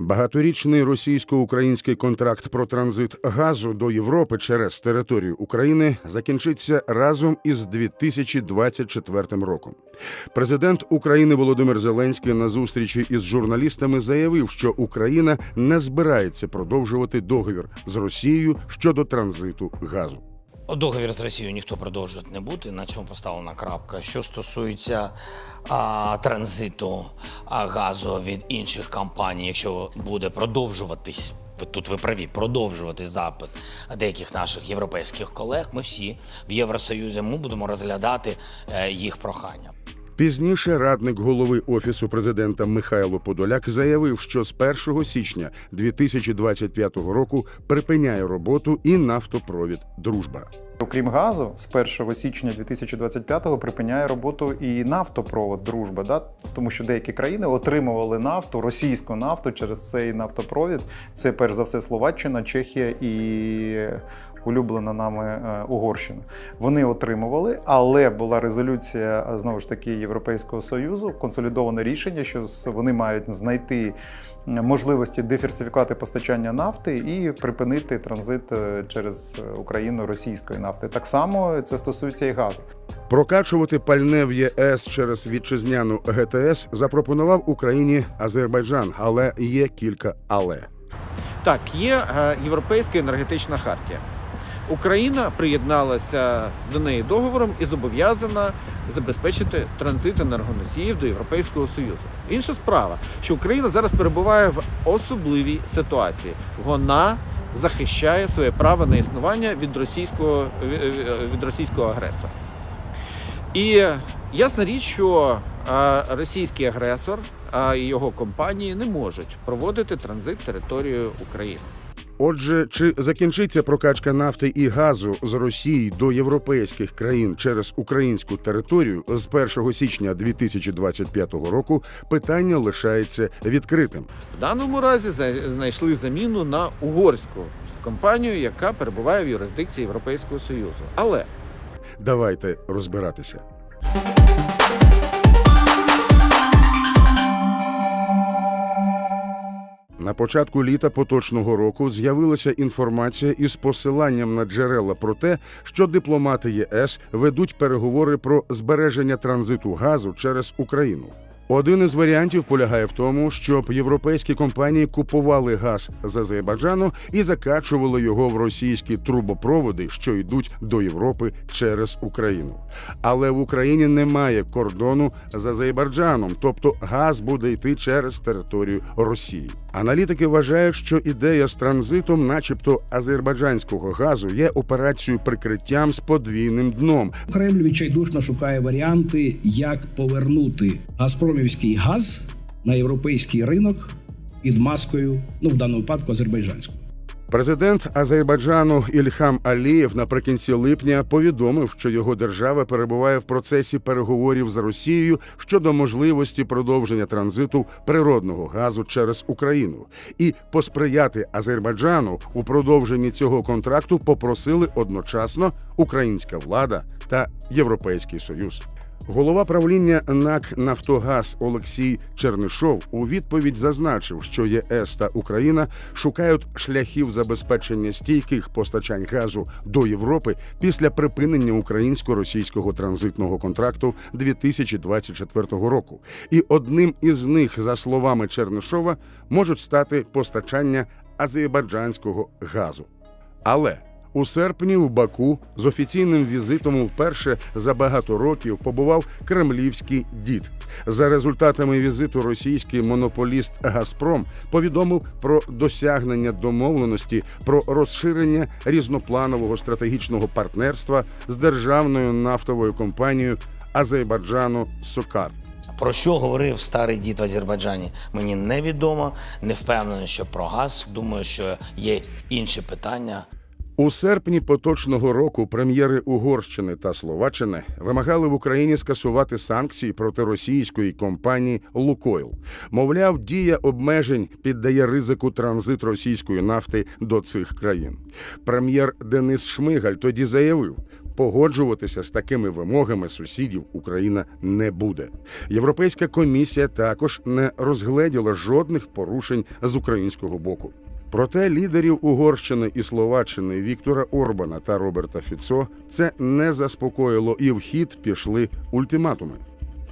Багаторічний російсько-український контракт про транзит газу до Європи через територію України закінчиться разом із 2024 роком. Президент України Володимир Зеленський на зустрічі із журналістами заявив, що Україна не збирається продовжувати договір з Росією щодо транзиту газу. Договір з Росією ніхто продовжувати не буде. На цьому поставлена крапка. Що стосується а, транзиту а, газу від інших компаній, якщо буде продовжуватись. Тут ви праві, продовжувати запит деяких наших європейських колег. Ми всі в Євросоюзі ми будемо розглядати е, їх прохання. Пізніше радник голови офісу президента Михайло Подоляк заявив, що з 1 січня 2025 року припиняє роботу і нафтопровід Дружба. Окрім газу, з 1 січня 2025-го припиняє роботу і нафтопровод Дружба, да? тому що деякі країни отримували нафту, російську нафту через цей нафтопровід. Це перш за все Словаччина, Чехія і улюблена нами е, Угорщина. Вони отримували, але була резолюція е, знову ж таки Європейського союзу, консолідоване рішення, що з- вони мають знайти можливості диверсифікувати постачання нафти і припинити транзит е, через Україну російської нафти. Так само це стосується і газу. Прокачувати пальне в ЄС через вітчизняну ГТС запропонував Україні Азербайджан, але є кілька але. Так, є е, європейська енергетична хартія. Україна приєдналася до неї договором і зобов'язана забезпечити транзит енергоносіїв до Європейського Союзу. Інша справа, що Україна зараз перебуває в особливій ситуації. Вона захищає своє право на існування від російського, від російського агресора. І ясна річ, що російський агресор і його компанії не можуть проводити транзит територією України. Отже, чи закінчиться прокачка нафти і газу з Росії до європейських країн через українську територію з 1 січня 2025 року, питання лишається відкритим. В даному разі знайшли заміну на угорську компанію, яка перебуває в юрисдикції Європейського Союзу. Але Давайте розбиратися. На початку літа поточного року з'явилася інформація із посиланням на джерела про те, що дипломати ЄС ведуть переговори про збереження транзиту газу через Україну. Один із варіантів полягає в тому, щоб європейські компанії купували газ з Азербайджану і закачували його в російські трубопроводи, що йдуть до Європи через Україну. Але в Україні немає кордону з Азербайджаном, тобто газ буде йти через територію Росії. Аналітики вважають, що ідея з транзитом, начебто азербайджанського газу, є операцією прикриттям з подвійним дном, Кремль відчайдушно шукає варіанти, як повернути газпромівський газ на європейський ринок під маскою, ну в даному випадку азербайджанського. Президент Азербайджану Ільхам Алієв наприкінці липня повідомив, що його держава перебуває в процесі переговорів з Росією щодо можливості продовження транзиту природного газу через Україну, і посприяти Азербайджану у продовженні цього контракту попросили одночасно українська влада та Європейський Союз. Голова правління НАК Нафтогаз Олексій Чернишов у відповідь зазначив, що ЄС та Україна шукають шляхів забезпечення стійких постачань газу до Європи після припинення українсько-російського транзитного контракту 2024 року. І одним із них, за словами Чернишова, можуть стати постачання азербайджанського газу. Але у серпні в Баку з офіційним візитом вперше за багато років побував кремлівський дід. За результатами візиту російський монополіст Газпром повідомив про досягнення домовленості про розширення різнопланового стратегічного партнерства з державною нафтовою компанією Азербайджану Сокар. Про що говорив старий дід в Азербайджані? Мені невідомо, не впевнений, що про газ. Думаю, що є інші питання. У серпні поточного року прем'єри Угорщини та Словаччини вимагали в Україні скасувати санкції проти російської компанії Лукойл. Мовляв, дія обмежень піддає ризику транзит російської нафти до цих країн. Прем'єр Денис Шмигаль тоді заявив. погоджуватися з такими вимогами сусідів Україна не буде. Європейська комісія також не розгледіла жодних порушень з українського боку. Проте лідерів Угорщини і Словаччини Віктора Орбана та Роберта Фіцо це не заспокоїло, і в хід пішли ультиматуми.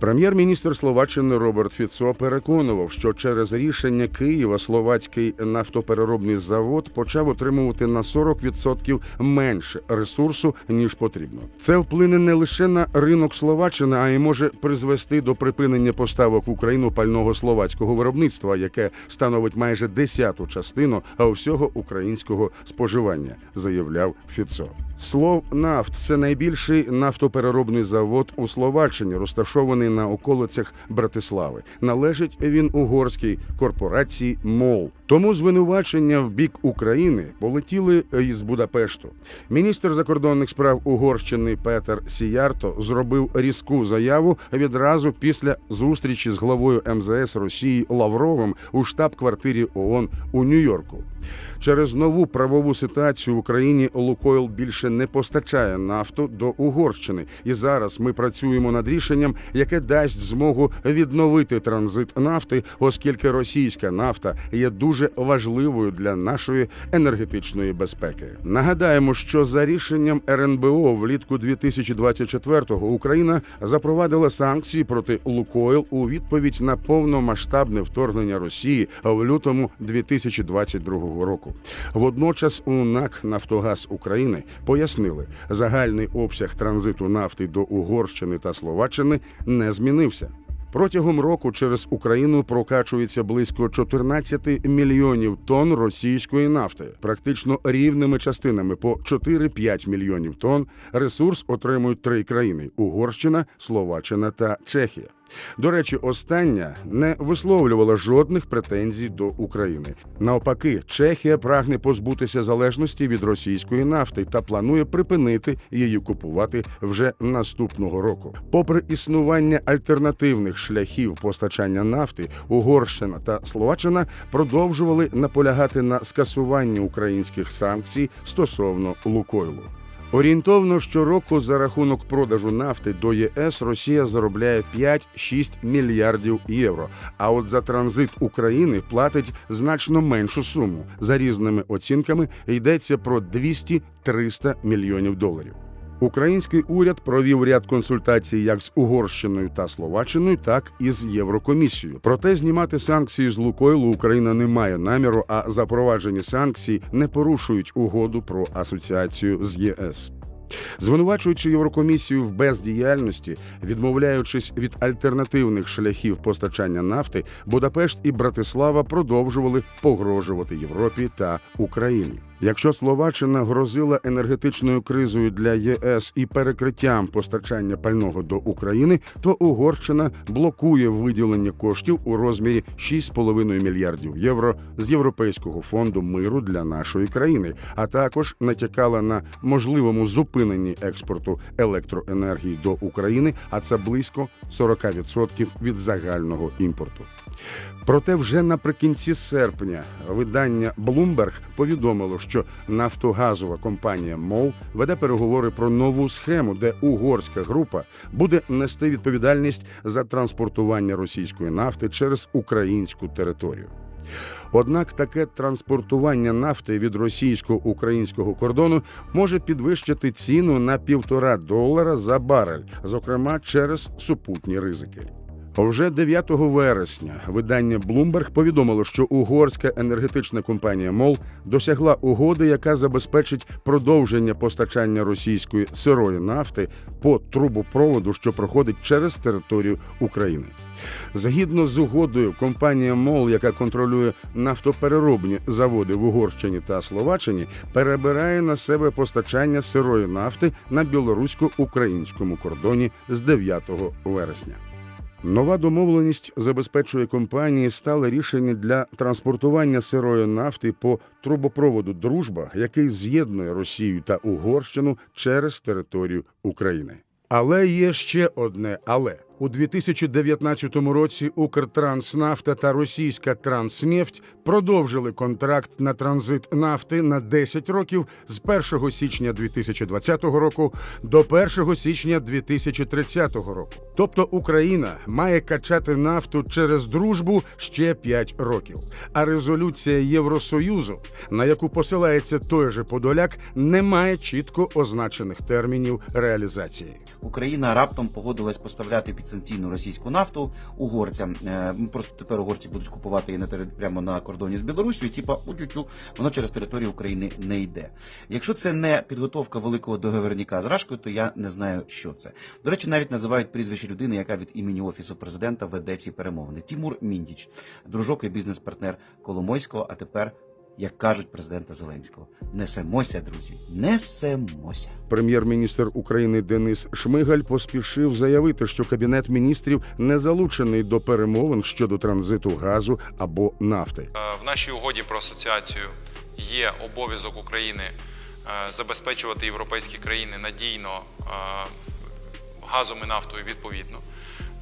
Прем'єр-міністр Словаччини Роберт Фіцо переконував, що через рішення Києва словацький нафтопереробний завод почав отримувати на 40% менше ресурсу ніж потрібно. Це вплине не лише на ринок Словаччини, а й може призвести до припинення поставок в Україну пального словацького виробництва, яке становить майже десяту частину всього українського споживання, заявляв Фіцо. Слов нафт це найбільший нафтопереробний завод у Словаччині, розташований на околицях Братислави. Належить він угорській корпорації МОЛ. Тому звинувачення в бік України полетіли із Будапешту. Міністр закордонних справ Угорщини Петер Сіярто зробив різку заяву відразу після зустрічі з главою МЗС Росії Лавровим у штаб-квартирі ООН у Нью-Йорку. Через нову правову ситуацію в Україні Лукойл більше не постачає нафту до Угорщини, і зараз ми працюємо над рішенням, яке дасть змогу відновити транзит нафти, оскільки російська нафта є дуже важливою для нашої енергетичної безпеки. Нагадаємо, що за рішенням РНБО влітку 2024-го Україна запровадила санкції проти Лукойл у відповідь на повномасштабне вторгнення Росії в лютому 2022 року. Водночас у НАК Нафтогаз України пояснили, загальний обсяг транзиту нафти до Угорщини та Словаччини не змінився. Протягом року через Україну прокачується близько 14 мільйонів тонн російської нафти, практично рівними частинами по 4-5 мільйонів тонн. Ресурс отримують три країни: Угорщина, Словаччина та Чехія. До речі, остання не висловлювала жодних претензій до України. Навпаки, Чехія прагне позбутися залежності від російської нафти та планує припинити її купувати вже наступного року. Попри існування альтернативних шляхів постачання нафти, Угорщина та Словаччина продовжували наполягати на скасуванні українських санкцій стосовно Лукойлу. Орієнтовно щороку за рахунок продажу нафти до ЄС Росія заробляє 5-6 мільярдів євро. А от за транзит України платить значно меншу суму. За різними оцінками йдеться про 200-300 мільйонів доларів. Український уряд провів ряд консультацій як з Угорщиною та Словаччиною, так і з Єврокомісією. Проте знімати санкції з Лукойлу Україна не має наміру, а запроваджені санкції не порушують угоду про асоціацію з ЄС. Звинувачуючи Єврокомісію в бездіяльності, відмовляючись від альтернативних шляхів постачання нафти, Будапешт і Братислава продовжували погрожувати Європі та Україні. Якщо Словаччина грозила енергетичною кризою для ЄС і перекриттям постачання пального до України, то Угорщина блокує виділення коштів у розмірі 6,5 мільярдів євро з Європейського фонду миру для нашої країни, а також натякала на можливому зупиненні експорту електроенергії до України, а це близько 40% від загального імпорту. Проте вже наприкінці серпня видання Bloomberg повідомило, що нафтогазова компанія МОЛ веде переговори про нову схему, де угорська група буде нести відповідальність за транспортування російської нафти через українську територію. Однак таке транспортування нафти від російсько-українського кордону може підвищити ціну на півтора долара за барель, зокрема через супутні ризики. Вже 9 вересня видання Bloomberg повідомило, що угорська енергетична компанія МОЛ досягла угоди, яка забезпечить продовження постачання російської сирої нафти по трубопроводу, що проходить через територію України. Згідно з угодою, компанія МОЛ, яка контролює нафтопереробні заводи в Угорщині та Словаччині, перебирає на себе постачання сирої нафти на білорусько-українському кордоні з 9 вересня. Нова домовленість забезпечує компанії стале рішення для транспортування сирої нафти по трубопроводу Дружба, який з'єднує Росію та Угорщину через територію України. Але є ще одне але. У 2019 році Укртранснафта та російська Транснефть продовжили контракт на транзит нафти на 10 років з 1 січня 2020 року до 1 січня 2030 року. Тобто Україна має качати нафту через дружбу ще 5 років. А резолюція Євросоюзу, на яку посилається той же Подоляк, не має чітко означених термінів реалізації. Україна раптом погодилась поставляти підсанкційну російську нафту угорцям. Е, Просто тепер угорці будуть купувати її на прямо на кордоні з Білорусією. Типа утю воно через територію України не йде. Якщо це не підготовка великого договорняка з Рашкою, то я не знаю, що це. До речі, навіть називають прізвище людини, яка від імені офісу президента веде ці перемовини. Тімур Міндіч, дружок і бізнес-партнер Коломойського, а тепер. Як кажуть президента Зеленського, несемося, друзі, несемося. Прем'єр-міністр України Денис Шмигаль поспішив заявити, що кабінет міністрів не залучений до перемовин щодо транзиту газу або нафти. Е, В нашій угоді про асоціацію є обов'язок України е, забезпечувати європейські країни надійно е, газом і нафтою відповідно.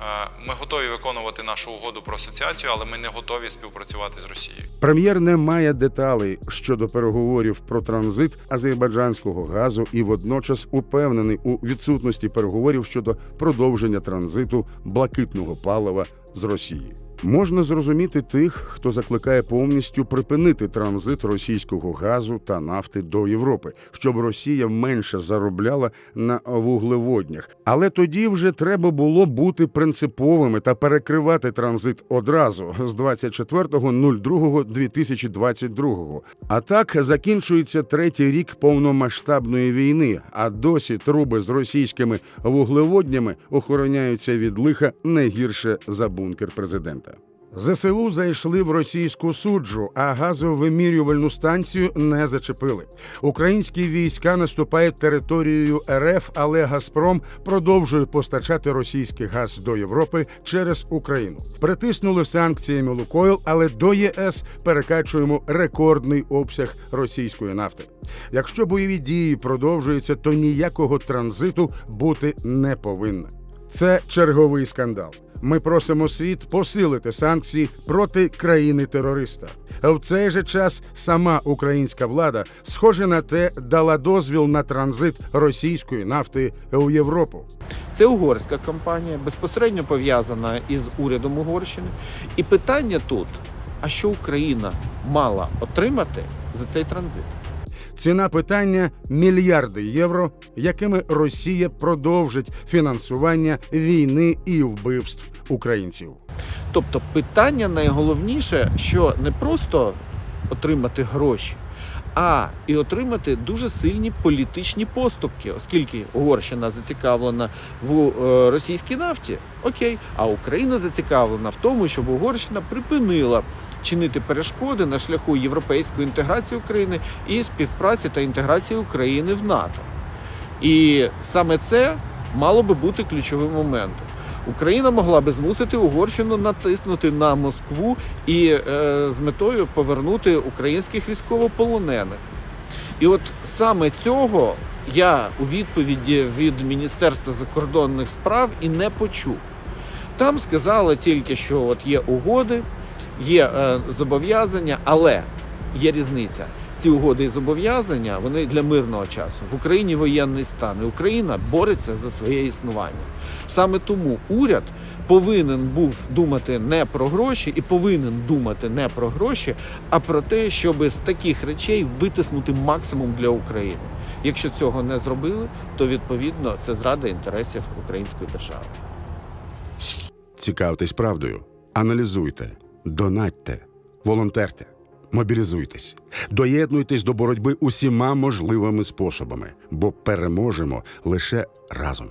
Е, Ми готові виконувати нашу угоду про асоціацію, але ми не готові співпрацювати з Росією. Прем'єр не має деталей щодо переговорів про транзит азербайджанського газу і водночас упевнений у відсутності переговорів щодо продовження транзиту блакитного палива з Росії. Можна зрозуміти тих, хто закликає повністю припинити транзит російського газу та нафти до Європи, щоб Росія менше заробляла на вуглеводнях. Але тоді вже треба було бути принциповими та перекривати транзит одразу з 24.02.2022. А так закінчується третій рік повномасштабної війни. А досі труби з російськими вуглеводнями охороняються від лиха не гірше за бункер президента. ЗСУ зайшли в російську суджу, а газовимірювальну станцію не зачепили. Українські війська наступають територією РФ, але Газпром продовжує постачати російський газ до Європи через Україну. Притиснули санкціями Лукойл, але до ЄС перекачуємо рекордний обсяг російської нафти. Якщо бойові дії продовжуються, то ніякого транзиту бути не повинно. Це черговий скандал. Ми просимо світ посилити санкції проти країни-терориста. В цей же час сама українська влада, схоже на те, дала дозвіл на транзит російської нафти у Європу. Це угорська компанія, безпосередньо пов'язана із урядом Угорщини. І питання тут: а що Україна мала отримати за цей транзит? Ціна питання мільярди євро, якими Росія продовжить фінансування війни і вбивств українців. Тобто, питання найголовніше, що не просто отримати гроші, а і отримати дуже сильні політичні поступки, оскільки Угорщина зацікавлена в е, російській нафті, окей, а Україна зацікавлена в тому, щоб Угорщина припинила чинити перешкоди на шляху європейської інтеграції України і співпраці та інтеграції України в НАТО. І саме це мало би бути ключовим моментом. Україна могла би змусити Угорщину натиснути на Москву і е, з метою повернути українських військовополонених. І от саме цього я у відповіді від Міністерства закордонних справ і не почув. Там сказали тільки, що от є угоди, є е, зобов'язання, але є різниця. Ці угоди і зобов'язання вони для мирного часу. В Україні воєнний стан. І Україна бореться за своє існування. Саме тому уряд повинен був думати не про гроші і повинен думати не про гроші, а про те, щоб з таких речей витиснути максимум для України. Якщо цього не зробили, то відповідно це зрада інтересів української держави. Цікавтесь правдою, аналізуйте, донатьте, волонтерте, мобілізуйтесь, доєднуйтесь до боротьби усіма можливими способами, бо переможемо лише разом.